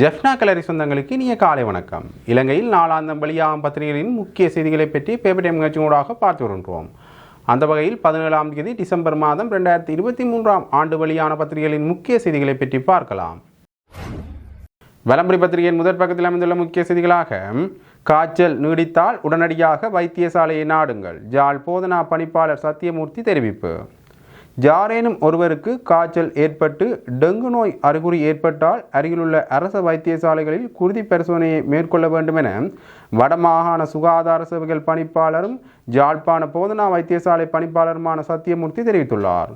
ஜெஃப்னா கலரி சொந்தங்களுக்கு இனிய காலை வணக்கம். இலங்கையில் நாளாந்தம் வெளியாகும் பத்திரிகைகளின் முக்கிய செய்திகளை பற்றி பேப்பர் டைம் நிகழ்ச்சியோடாக பார்த்து வருகின்றோம். அந்த வகையில் பதினேழாம் தேதி டிசம்பர் மாதம் ரெண்டாயிரத்தி இருபத்தி மூன்றாம் ஆண்டு வெளியான பத்திரிகைகளின் முக்கிய செய்திகளை பற்றி பார்க்கலாம். வலம்புரி பத்திரிகையின் முதற் பக்கத்தில் அமைந்துள்ள முக்கிய செய்திகளாக காய்ச்சல் நீடித்தால் உடனடியாக வைத்தியசாலையை நாடுங்கள். ஜாழ் போதனா பணிப்பாளர் சத்தியமூர்த்தி தெரிவிப்பு. யாரேனும் ஒருவருக்கு காய்ச்சல் ஏற்பட்டு டெங்கு நோய் அறிகுறி ஏற்பட்டால் அருகிலுள்ள அரச வைத்தியசாலைகளில் குருதி பரிசோதனையை மேற்கொள்ள வேண்டும் என வடமாகாண சுகாதார சேவைகள் பணிப்பாளரும் ஜாழ்ப்பாண போதனா வைத்தியசாலை பணிப்பாளருமான சத்தியமூர்த்தி தெரிவித்துள்ளார்.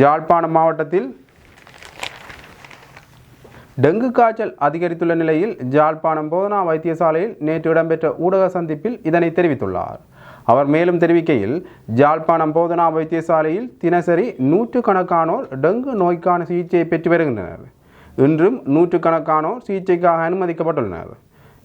ஜாழ்ப்பாணம் மாவட்டத்தில் டெங்கு காய்ச்சல் அதிகரித்துள்ள நிலையில் ஜாழ்ப்பாணம் போதனா வைத்தியசாலையில் நேற்று இடம்பெற்ற ஊடக சந்திப்பில் இதனை தெரிவித்துள்ளார். அவர் மேலும் தெரிவிக்கையில் ஜாழ்ப்பாணம் போதனா வைத்தியசாலையில் தினசரி நூற்றுக்கணக்கானோர் டெங்கு நோய்க்கான சிகிச்சையை பெற்று வருகின்றனர். இன்றும் நூற்றுக்கணக்கானோர் சிகிச்சைக்காக அனுமதிக்கப்பட்டுள்ளனர்.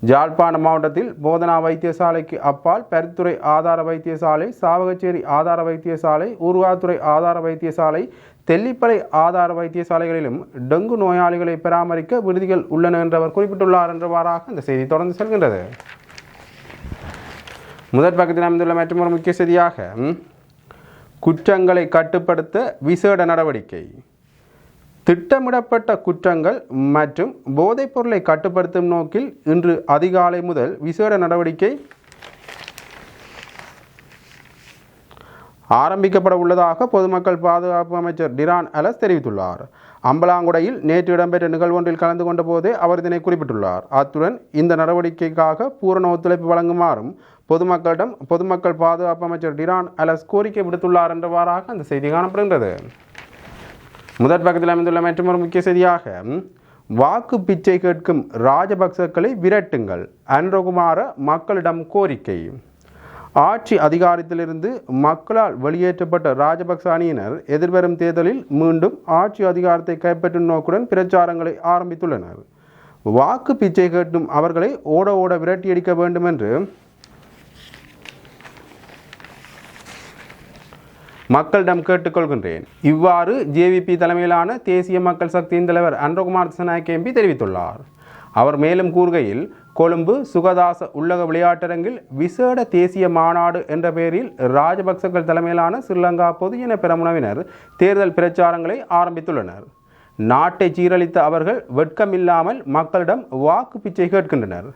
ஜாழ்ப்பாணம் மாவட்டத்தில் போதனா வைத்தியசாலைக்கு அப்பால் பருத்துறை ஆதார வைத்தியசாலை சாவகச்சேரி ஆதார வைத்தியசாலை ஊர்வாத்துறை ஆதார வைத்தியசாலை தெல்லிப்பளை ஆதார வைத்தியசாலைகளிலும் டெங்கு நோயாளிகளை பராமரிக்க விடுதிகள் உள்ளன என்று அவர் குறிப்பிட்டுள்ளார் என்றவாறாக இந்த செய்தி தொடர்ந்து செல்கின்றது. முதற் பக்கத்தில் அமைந்துள்ள மற்றொரு முக்கிய செய்தியாக குற்றங்களை கட்டுப்படுத்த விசேட நடவடிக்கை. திட்டமிடப்பட்ட குற்றங்கள் மற்றும் போதைப் பொருளை கட்டுப்படுத்தும் நோக்கில் இன்று அதிகாலை முதல் விசேட நடவடிக்கை ஆரம்பிக்கப்பட உள்ளதாக பொதுமக்கள் பாதுகாப்பு அமைச்சர் டிரான் அலஸ் தெரிவித்துள்ளார். அம்பலாங்குடையில் நேற்று இடம்பெற்ற நிகழ்வொன்றில் கலந்து கொண்ட போதே அவர் இதனை குறிப்பிட்டுள்ளார். அத்துடன் இந்த நடவடிக்கைக்காக பூரண ஒத்துழைப்பு வழங்குமாறும் பொதுமக்களிடம் பொதுமக்கள் பாதுகாப்பு அமைச்சர் டிரான் அலஸ் கோரிக்கை விடுத்துள்ளார் என்றவாறாக அந்த செய்தி காணப்படுகின்றது. முதற் பக்கத்தில் அமைந்துள்ள மற்றொரு முக்கிய செய்தியாக வாக்கு பிச்சை கேட்கும் ராஜபக்சக்களை விரட்டுங்கள். அன்றகுமார மக்களிடம் கோரிக்கை. ஆட்சி அதிகாரத்திலிருந்து மக்களால் வெளியேற்றப்பட்ட ராஜபக்ச அணியினர் எதிர்வரும் தேர்தலில் மீண்டும் ஆட்சி அதிகாரத்தை கைப்பற்றும் நோக்குடன் பிரச்சாரங்களை ஆரம்பித்துள்ளனர். வாக்கு பிச்சை கேட்டும் அவர்களை ஓட ஓட விரட்டியடிக்க வேண்டும் என்று மக்களிடம் கேட்டுக்கொள்கின்றேன். இவ்வாறு ஜேவிபி தலைமையிலான தேசிய மக்கள் சக்தியின் தலைவர் அன்றகுமார் திசநாயக்க எம்பி தெரிவித்துள்ளார். அவர் மேலும் கூறுகையில் கொழும்பு சுகதாச உள்ளக விளையாட்டரங்கில் விசேட தேசிய மாநாடு என்ற பெயரில் ராஜபக்சர்கள் தலைமையிலான ஸ்ரீலங்கா பொதுஜன பெரமுனவினர் தேர்தல் பிரச்சாரங்களை ஆரம்பித்துள்ளனர். நாட்டை சீரழித்த அவர்கள் வெட்கமில்லாமல் மக்களிடம் வாக்கு பிச்சை கேட்கின்றனர்.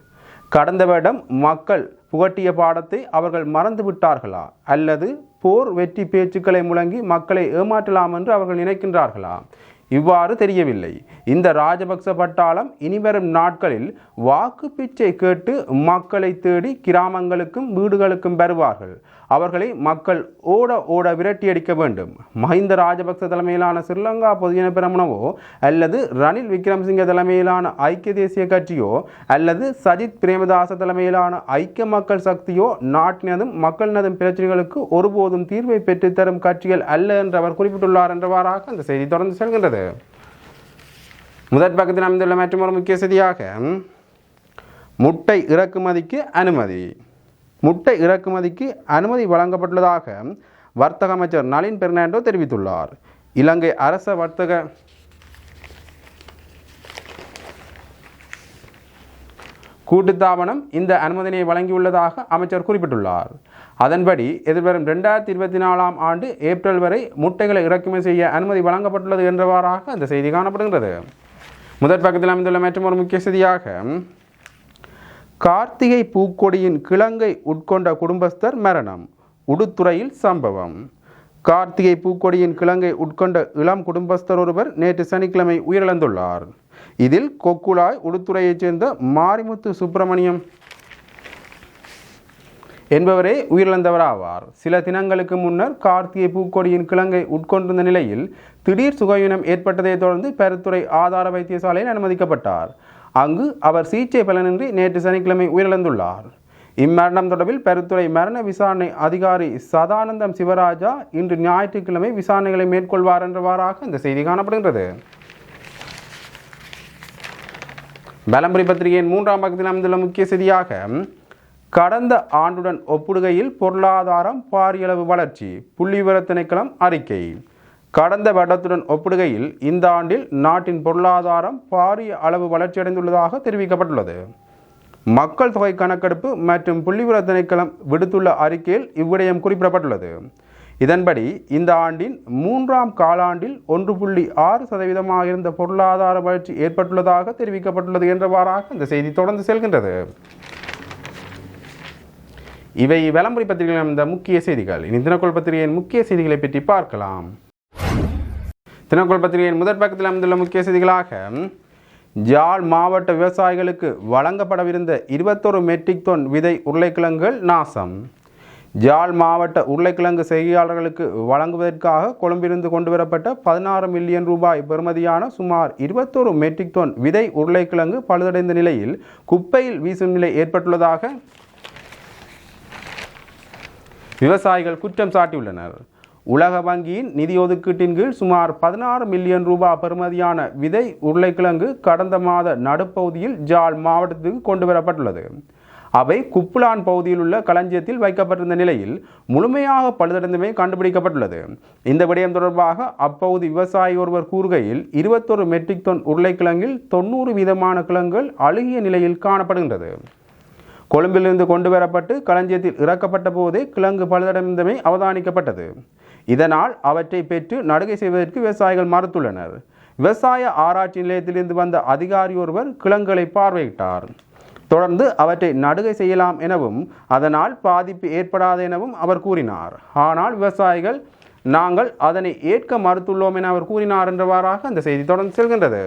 கடந்த வருடம் மக்கள் புகட்டிய பாடத்தை அவர்கள் மறந்து விட்டார்களா? அல்லது போர் வெற்றி பேச்சுக்களை முழங்கி மக்களை ஏமாற்றலாம் என்று அவர்கள் நினைக்கின்றார்களா? இவ்வாறு தெரியவில்லை. இந்த ராஜபக்ச பட்டாளம் இனிவரும் நாட்களில் வாக்கு பிச்சை கேட்டு மக்களை தேடி கிராமங்களுக்கும் வீடுகளுக்கும் வருவார்கள். அவர்களை மக்கள் ஓட ஓட விரட்டியடிக்க வேண்டும். மஹிந்த ராஜபக்ச தலைமையிலான ஸ்ரீலங்கா பொதுஜன பெரமுனவோ அல்லது ரணில் விக்ரமசிங்க தலைமையிலான ஐக்கிய தேசிய கட்சியோ அல்லது சஜித் பிரேமதாச தலைமையிலான ஐக்கிய மக்கள் சக்தியோ நாட்டினதும் மக்களினதும் பிரச்சனைகளுக்கு ஒருபோதும் தீர்வை பெற்றுத்தரும் கட்சிகள் அல்ல என்று அவர் குறிப்பிட்டுள்ளார் என்றவாறாக அந்த செய்தி தொடர்ந்து செல்கின்றது. முதற் பக்கத்தில் அமைந்துள்ள மற்றொரு முக்கிய செய்தியாக முட்டை இறக்குமதிக்கு அனுமதி. முட்டை இறக்குமதிக்கு அனுமதி வழங்கப்பட்டுள்ளதாக வர்த்தக அமைச்சர் நளின் பெர்னாண்டோ தெரிவித்துள்ளார். இலங்கை அரச வர்த்தக கூட்டுத்தாபனம் இந்த அனுமதியை வழங்கியுள்ளதாக அமைச்சர் குறிப்பிட்டுள்ளார். அதன்படி எதிர்வரும் ரெண்டாயிரத்தி இருபத்தி நாலாம் ஆண்டு ஏப்ரல் வரை முட்டைகளை இறக்குமதி செய்ய அனுமதி வழங்கப்பட்டுள்ளது என்றவாறாக அந்த செய்தி காணப்படுகின்றது. முதற் பக்கத்தில் அமைந்துள்ள மற்றும் ஒரு முக்கிய செய்தியாக கார்த்திகை பூக்கொடியின் கிழங்கை உட்கொண்ட குடும்பஸ்தர் மரணம். உடுத்துறையில் சம்பவம். கார்த்திகை பூக்கொடியின் கிழங்கை உட்கொண்ட இளம் குடும்பஸ்தர் ஒருவர் நேற்று சனிக்கிழமை உயிரிழந்துள்ளார். இதில் கொக்குழாய் உடுத்துறையைச் சேர்ந்த மாரிமுத்து சுப்பிரமணியம் என்பவரே உயிரிழந்தவராவார். சில தினங்களுக்கு முன்னர் கார்த்திகை பூக்கொடியின் கிழங்கை உட்கொண்டிருந்த நிலையில் திடீர் சுகவீனம் ஏற்பட்டதை தொடர்ந்து பெருத்துறை ஆதார வைத்தியசாலையில் அனுமதிக்கப்பட்டார். அங்கு அவர் சிகிச்சை பலனின்றி நேற்று சனிக்கிழமை உயிரிழந்துள்ளார். இம்மரணம் தொடர்பில் பெருத்துறை மரண விசாரணை அதிகாரி சதானந்தம் சிவராஜா இன்று ஞாயிற்றுக்கிழமை விசாரணைகளை மேற்கொள்வார் என்றவாறாக இந்த செய்தி காணப்படுகின்றது. பலம்புரி பத்திரிகையின் மூன்றாம் பக்கத்தில் அமைந்துள்ள முக்கிய செய்தியாக கடந்த ஆண்டுடன் ஒப்பிடுகையில் பொருளாதாரம் பாரியளவு வளர்ச்சி புள்ளிவிவர திணைக்களம் அறிக்கை. கடந்த வருடத்துடன் ஒப்பிடுகையில் இந்த ஆண்டில் நாட்டின் பொருளாதாரம் பாரிய அளவு வளர்ச்சியடைந்துள்ளதாக தெரிவிக்கப்பட்டுள்ளது. மக்கள் தொகை கணக்கெடுப்பு மற்றும் புள்ளிவிர திணைக்களம் விடுத்துள்ள அறிக்கையில் இவ்விடயம் குறிப்பிடப்பட்டுள்ளது. இதன்படி இந்த ஆண்டின் மூன்றாம் காலாண்டில் ஒன்று புள்ளி ஆறு சதவீதமாக இருந்த பொருளாதார வளர்ச்சி ஏற்பட்டுள்ளதாக தெரிவிக்கப்பட்டுள்ளது என்றவாறாக இந்த செய்தி தொடர்ந்து செல்கின்றது. இவை விளம்பரி பத்திரிகையில் இந்த முக்கிய செய்திகள். இனி தினக்கோள் பத்திரிகையின் முக்கிய செய்திகளை பற்றி பார்க்கலாம். தினக்குள் பத்திரிகையின் முதற் பக்கத்தில் அமைந்துள்ள முக்கிய செய்திகளாக ஜாழ் மாவட்ட விவசாயிகளுக்கு வழங்கப்படவிருந்த இருபத்தொரு மெட்ரிக் தொன் விதை உருளைக்கிழங்குகள் நாசம். ஜாழ் மாவட்ட உருளைக்கிழங்கு செய்கையாளர்களுக்கு வழங்குவதற்காக கொழும்பிலிருந்து கொண்டுவரப்பட்ட பதினாறு மில்லியன் ரூபாய் பெறுமதியான சுமார் இருபத்தொரு மெட்ரிக் தொன் விதை உருளைக்கிழங்கு பழுதடைந்த நிலையில் குப்பையில் வீசும் நிலை ஏற்பட்டுள்ளதாக விவசாயிகள் குற்றம் சாட்டியுள்ளனர். உலக வங்கியின் நிதி ஒதுக்கீட்டின் கீழ் சுமார் பதினாறு மில்லியன் ரூபாய் பெறுமதியான விதை உருளைக்கிழங்கு கடந்த மாத நடுப்பகுதியில் ஜால் மாவட்டத்துக்கு கொண்டு வரப்பட்டுள்ளது அவை குப்புலான் பகுதியில் உள்ள களஞ்சியத்தில் வைக்கப்பட்டிருந்த நிலையில் முழுமையாக பழுதடைந்தமை கண்டுபிடிக்கப்பட்டுள்ளது. இந்த விடயம் தொடர்பாக அப்பகுதி விவசாயி ஒருவர் கூறுகையில் இருபத்தொரு மெட்ரிக் தொன் உருளைக்கிழங்கில் தொண்ணூறு விதமான கிழங்குகள் அழுகிய நிலையில் காணப்படுகின்றது. கொழும்பிலிருந்து கொண்டு வரப்பட்டு களஞ்சியத்தில் இறக்கப்பட்ட போதே கிழங்கு பழுதடைந்தமை அவதானிக்கப்பட்டது. இதனால் அவற்றை பெற்று நடுகை செய்வதற்கு விவசாயிகள் மறுத்துள்ளனர். விவசாய ஆராய்ச்சி நிலையத்திலிருந்து வந்த அதிகாரி ஒருவர் கிழங்குகளை பார்வையிட்டார். தொடர்ந்து அவற்றை நடுகை செய்யலாம் எனவும் அதனால் பாதிப்பு ஏற்படாது எனவும் அவர் கூறினார். ஆனால் விவசாயிகள் நாங்கள் அதனை ஏற்க மறுத்துள்ளோம் என அவர் கூறினார் என்றவாறாக அந்த செய்தி தொடர்ந்து செல்கின்றது.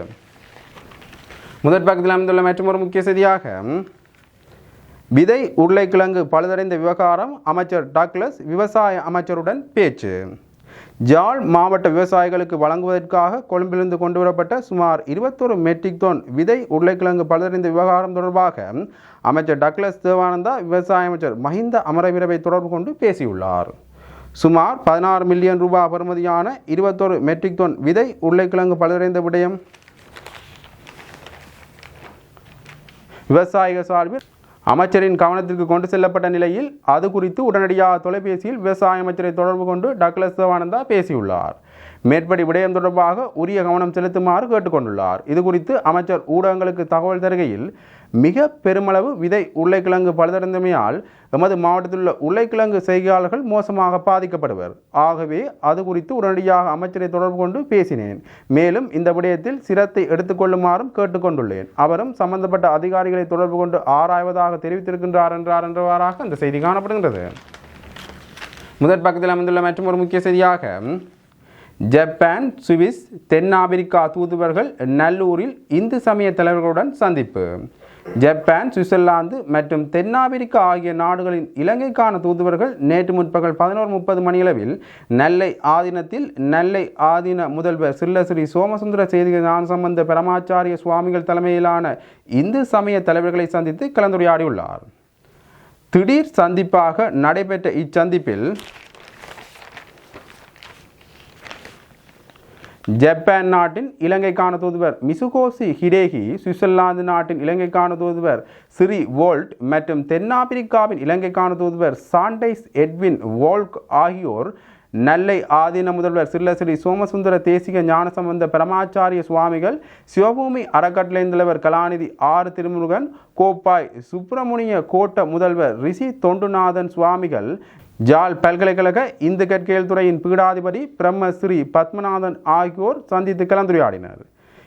முதற் பக்கத்தில் அமைந்துள்ள மற்றொரு முக்கிய செய்தியாக விதை உருளைக்கிழங்கு பழுதடைந்த விவகாரம் அமைச்சர் டாக்லஸ் விவசாய அமைச்சருடன் பேச்சு. ஜாழ் மாவட்ட விவசாயிகளுக்கு வழங்குவதற்காக கொழும்பிலிருந்து கொண்டுவரப்பட்ட சுமார் இருபத்தொரு மெட்ரிக் தொன் விதை உருளைக்கிழங்கு பழுதடைந்த விவகாரம் தொடர்பாக அமைச்சர் டக்ளஸ் தேவானந்தா விவசாய அமைச்சர் மஹிந்த அமரவீரவை தொடர்பு கொண்டு பேசியுள்ளார். சுமார் பதினாறு மில்லியன் ரூபாய் பெறுமதியான இருபத்தொரு மெட்ரிக் தொன் விதை உருளைக்கிழங்கு பழுதடைந்த விடயம் விவசாயிகள் சார்பில் அமைச்சரின் கவனத்திற்கு கொண்டு செல்லப்பட்ட நிலையில் அது குறித்து உடனடியாக தொலைபேசியில் விவசாய அமைச்சரை தொடர்பு கொண்டு டக்ளஸ் சிவானந்தா பேசியுள்ளார். மேற்படி விடயம் தொடர்பாக உரிய கவனம் செலுத்துமாறு கேட்டுக்கொண்டுள்ளார். இது குறித்து அமைச்சர் ஊடகங்களுக்கு தகவல் தருகையில் மிக பெருமளவு விதை உருளைக்கிழங்கு பழுதடைந்தமையால் எமது மாவட்டத்தில் உள்ள உருளைக்கிழங்கு செய்கையாளர்கள் மோசமாக பாதிக்கப்படுவர். ஆகவே அது குறித்து உடனடியாக அமைச்சரை தொடர்பு கொண்டு பேசினேன். மேலும் இந்த விடயத்தில் சிரத்தை எடுத்துக்கொள்ளுமாறும் கேட்டுக்கொண்டுள்ளேன் அவரும் சம்பந்தப்பட்ட அதிகாரிகளை தொடர்பு கொண்டு ஆராய்வதாக தெரிவித்திருக்கின்றார் என்றார் என்றவாறாக அந்த செய்தி காணப்படுகின்றது. முதற் பக்கத்தில் அமைந்துள்ள மற்றும் ஒரு முக்கிய செய்தியாக ஜப்பான் சுவிஸ் தென்னாப்பிரிக்கா தூதுவர்கள் நல்லூரில் இந்து சமய தலைவர்களுடன் சந்திப்பு. ஜப்பான் சுவிட்சர்லாந்து மற்றும் தென்னாப்பிரிக்கா ஆகிய நாடுகளின் இலங்கைக்கான தூதுவர்கள் நேற்று முற்பகல் பதினோரு முப்பது மணியளவில் நெல்லை ஆதீனத்தில் நெல்லை ஆதீன முதல்வர் சில்லஸ்ரீ சோமசுந்தர செய்தி ஞான சம்பந்த பரமாச்சாரிய சுவாமிகள் தலைமையிலான இந்து சமய தலைவர்களை சந்தித்து கலந்துரையாடியுள்ளார். திடீர் சந்திப்பாக நடைபெற்ற இச்சந்திப்பில் ஜப்பான் நாட்டின் இலங்கைக்கான தூதுவர் மிசுகோசி ஹிடேகி சுவிட்சர்லாந்து நாட்டின் இலங்கைக்கான தூதுவர் சிரி வோல்ட் மற்றும் தென்னாப்பிரிக்காவின் இலங்கைக்கான தூதுவர் சாண்டைஸ் எட்வின் வோல்க் ஆகியோர் நெல்லை ஆதீன முதல்வர் சில்லசிறி சோமசுந்தர தேசிக ஞானசம்பந்த பரமாச்சாரிய சுவாமிகள் சிவபூமி அறக்கட்டளை தலைவர் கலாநிதி ஆர். திருமுருகன் கோப்பாய் சுப்பிரமணிய கோட்ட முதல்வர் ரிஷி தொண்டுநாதன் சுவாமிகள் ஜாழ் பல்கலைக்கழக இந்து கற்கையல் துறையின் பீடாதிபதி பிரம்மஸ்ரீ பத்மநாதன் ஆகியோர் சந்தித்து கலந்துரையாடினர்.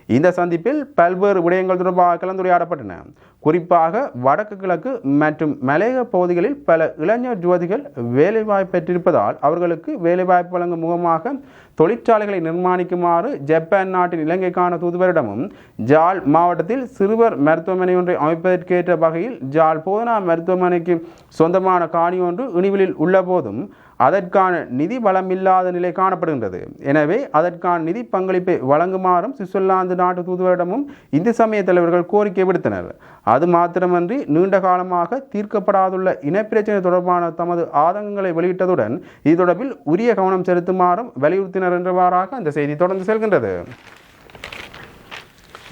இந்த சந்திப்பில் பல்வேறு விடயங்கள் தொடர்பாக கலந்துரையாடப்பட்டன. குறிப்பாக வடக்கு கிழக்கு மற்றும் மலையக பகுதிகளில் பல இளைஞர் ஜோதிகள் வேலைவாய்ப்பு பெற்றிருப்பதால் அவர்களுக்கு வேலைவாய்ப்பு வழங்கும் முகமாக தொழிற்சாலைகளை நிர்மாணிக்குமாறு ஜப்பான் நாட்டின் இலங்கைக்கான தூதுவரிடமும் ஜாழ் மாவட்டத்தில் சிறுவர் மருத்துவமனை ஒன்றை அமைப்பதற்கேற்ற வகையில் ஜாழ் போதனா மருத்துவமனைக்கு சொந்தமான காணி ஒன்று இனிவிலில் உள்ளபோதும் அதற்கான நிதி வளமில்லாத நிலை காணப்படுகின்றது. எனவே அதற்கான நிதி பங்களிப்பை வழங்குமாறும் சுவிட்சர்லாந்து நாட்டு தூதுவரிடமும் இந்து சமய தலைவர்கள் கோரிக்கை விடுத்தனர். அது மாத்திரமன்றி நீண்ட காலமாக தீர்க்கப்படாதுள்ள இனப்பிரச்சனை தொடர்பான தமது ஆதங்கங்களை வெளியிட்டதுடன் இது தொடர்பில் உரிய கவனம் செலுத்துமாறும் வலியுறுத்தினர் என்றவாறாக அந்த செய்தி தொடர்ந்து செல்கின்றது.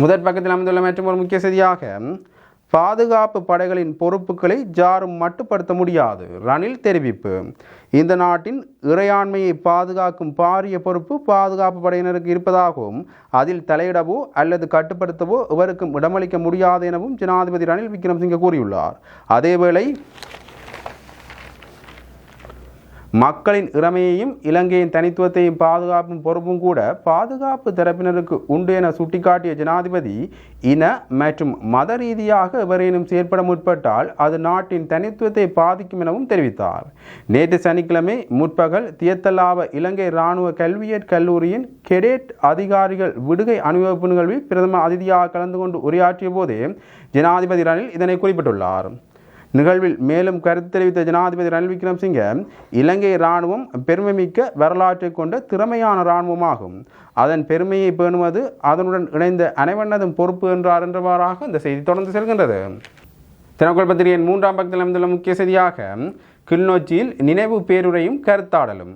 முதற் பக்கத்தில் அமைந்துள்ள மற்றும் ஒரு முக்கிய செய்தியாக பாதுகாப்பு படைகளின் பொறுப்புகளை ஜாரும் மட்டுப்படுத்த முடியாது. ரணில் தெரிவிப்பு. இந்த நாட்டின் இறையாண்மையை பாதுகாக்கும் பாரிய பொறுப்பு பாதுகாப்பு படையினருக்கு இருப்பதாகவும் அதில் தலையிடவோ அல்லது கட்டுப்படுத்தவோ எவருக்கும் இடமளிக்க முடியாது எனவும் ஜனாதிபதி ரணில் விக்ரமசிங்க கூறியுள்ளார். அதேவேளை மக்களின் இறமையையும் இலங்கையின் தனித்துவத்தையும் பாதுகாப்பும் பொறுப்பும் கூட பாதுகாப்பு தரப்பினருக்கு உண்டு என சுட்டிக்காட்டிய ஜனாதிபதி இன மற்றும் மத ரீதியாக எவரேனும் செயற்பட முற்பட்டால் அது நாட்டின் தனித்துவத்தை பாதிக்கும் எனவும் தெரிவித்தார். நேற்று சனிக்கிழமை முற்பகல் தியத்தலாவ இலங்கை இராணுவ கல்வியற் கல்லூரியின் கெடேட் அதிகாரிகள் விடுகை அணிவகுப்பு நிகழ்வில் பிரதம அதிதியாக கலந்து கொண்டு உரையாற்றிய போதே ஜனாதிபதி ரணில் இதனை குறிப்பிட்டுள்ளார். நிகழ்வில் மேலும் கருத்து தெரிவித்த ஜனாதிபதி ரணில் விக்ரம்சிங்க இலங்கை இராணுவம் பெருமைமிக்க வரலாற்றை கொண்ட திறமையான இராணுவமாகும். அதன் பெருமையை பேணுவது அதனுடன் இணைந்த அனைவனதும் பொறுப்பு என்றார் என்றவாறாக இந்த செய்தி தொடர்ந்து செல்கின்றது. தினக்குள் பத்திரிகையின் மூன்றாம் பக்கத்தில் அமைந்துள்ள முக்கிய செய்தியாக கிளிநொச்சியில் நினைவு பேருரையும் கருத்தாடலும்.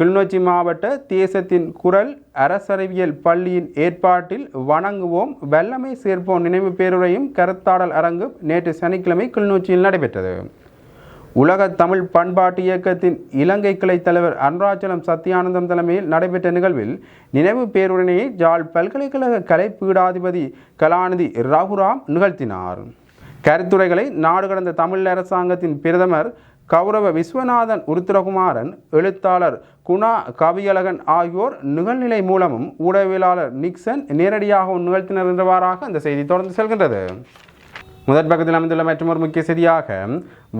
கிளிநொச்சி மாவட்ட தேசத்தின் குரல் அரசறிவியல் பள்ளியின் ஏற்பாட்டில் வணங்குவோம். வல்லமை சேர்ப்போம். நினைவு பேருரையும் கருத்தாடல் அரங்கு நேற்று சனிக்கிழமை கிளிநொச்சியில் நடைபெற்றது. உலக தமிழ் பண்பாட்டு இயக்கத்தின் இலங்கை கிளை தலைவர் அருணாச்சலம் சத்யானந்தம் தலைமையில் நடைபெற்ற நிகழ்வில் நினைவு பேருரையை ஜாழ் பல்கலைக்கழக கலை பீடாதிபதி கலாநிதி ரகுராம் நிகழ்த்தினார். கருத்துரைகளை நாடு கடந்த தமிழ் அரசாங்கத்தின் பிரதமர் கௌரவ விஸ்வநாதன் உருத்திரகுமாரன் எழுத்தாளர் குணா கவியழகன் ஆகியோர் நிகழ்நிலை மூலமும் ஊடகவியலாளர் நிக்சன் நேரடியாகவும் நிகழ்த்தினர் என்றவாறாக அந்த செய்தி தொடர்ந்து செல்கின்றது. முதற் பக்கத்தில் அமைந்துள்ள மற்றொரு முக்கிய செய்தியாக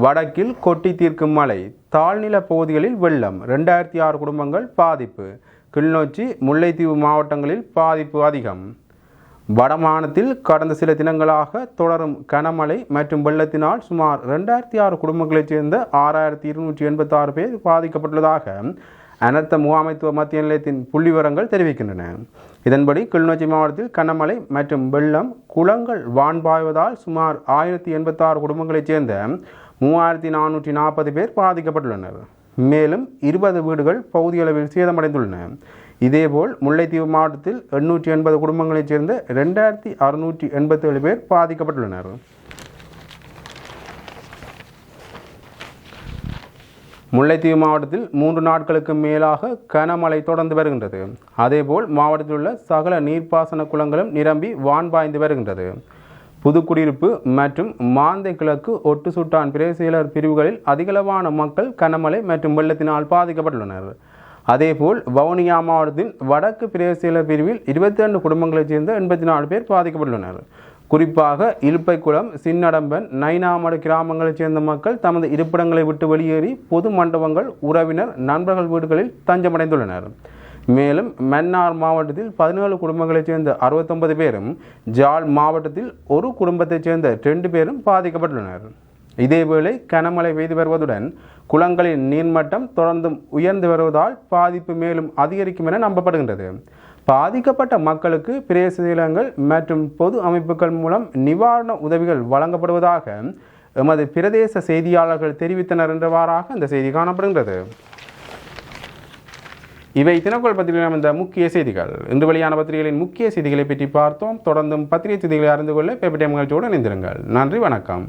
வடக்கில் கொட்டி தீர்க்கும் மழை தாழ்நில பகுதிகளில் வெள்ளம் ரெண்டாயிரத்தி ஆறு குடும்பங்கள் பாதிப்பு கிளிநொச்சி முல்லைத்தீவு மாவட்டங்களில் பாதிப்பு அதிகம். வடமானத்தில் கடந்த சில தினங்களாக தொடரும் கனமழை மற்றும் வெள்ளத்தினால் சுமார் ரெண்டாயிரத்தி ஆறு குடும்பங்களைச் சேர்ந்த ஆறாயிரத்தி இருநூற்றி எண்பத்தாறு பேர் பாதிக்கப்பட்டுள்ளதாக அனர்த்த முகாமைத்துவ மத்திய நிலையத்தின் புள்ளிவரங்கள் தெரிவிக்கின்றன. இதன்படி கிளிநொச்சி மாவட்டத்தில் கனமழை மற்றும் வெள்ளம் குளங்கள் வான்பாய்வதால் சுமார் ஆயிரத்தி எண்பத்தாறு குடும்பங்களைச் சேர்ந்த மூவாயிரத்தி நானூற்றி நாற்பது பேர் பாதிக்கப்பட்டுள்ளனர். மேலும் இருபது வீடுகள் பகுதியளவில் சேதமடைந்துள்ளன. இதேபோல் முல்லைத்தீவு மாவட்டத்தில் எண்ணூற்றி எண்பது குடும்பங்களைச் சேர்ந்த ரெண்டாயிரத்தி அறுநூற்றி எண்பத்தேழு பேர் பாதிக்கப்பட்டுள்ளனர். முல்லைத்தீவு மாவட்டத்தில் மூன்று நாட்களுக்கு மேலாக கனமழை தொடர்ந்து வருகின்றது. அதேபோல் மாவட்டத்தில் உள்ள சகல நீர்ப்பாசன குளங்களும் நிரம்பி வான்பாய்ந்து வருகின்றது. புதுக்குடியிருப்பு மற்றும் மாந்தை கிழக்கு ஒட்டு சுட்டான் பிரேசியலர் பிரிவுகளில் அதிகளவான மக்கள் கனமழை மற்றும் வெள்ளத்தினால் பாதிக்கப்பட்டுள்ளனர். அதேபோல் வவுனியா மாவட்டத்தின் வடக்கு பிரேசியலர் பிரிவில் இருபத்தி ரெண்டு குடும்பங்களைச் சேர்ந்த எண்பத்தி நாலு பேர் பாதிக்கப்பட்டுள்ளனர். குறிப்பாக இலுப்பைக்குளம் சின்னடம்பன் நைனாமடு கிராமங்களைச் சேர்ந்த மக்கள் தமது இருப்பிடங்களை விட்டு வெளியேறி பொது மண்டபங்கள் உறவினர் நண்பர்கள் வீடுகளில் தஞ்சமடைந்துள்ளனர். மேலும் மன்னார் மாவட்டத்தில் பதினேழு குடும்பங்களைச் சேர்ந்த அறுபத்தொன்பது பேரும் ஜாழ் மாவட்டத்தில் ஒரு குடும்பத்தைச் சேர்ந்த ரெண்டு பேரும் பாதிக்கப்பட்டுள்ளனர். இதேவேளை கனமழை பெய்து வருவதுடன் குளங்களின் நீர்மட்டம் தொடர்ந்தும் உயர்ந்து வருவதால் பாதிப்பு மேலும் அதிகரிக்கும் என நம்பப்படுகின்றது. பாதிக்கப்பட்ட மக்களுக்கு பிரேசிலங்கள் மற்றும் பொது அமைப்புகள் மூலம் நிவாரண உதவிகள் வழங்கப்படுவதாக எமது பிரதேச செய்தியாளர்கள் தெரிவித்தனர் என்றவாறாக இந்த செய்தி காணப்படுகின்றது. இவை தினக்குள் பத்திரிகையில் அமைந்த முக்கிய செய்திகள். இன்று வெளியான பத்திரிகைகளின் முக்கிய செய்திகளை பற்றி பார்த்தோம். தொடர்ந்தும் பத்திரிகை செய்திகளை அறிந்து கொள்ள பேப்பர் டைம் நிகழ்ச்சியோடு இணைந்திருங்கள். நன்றி வணக்கம்.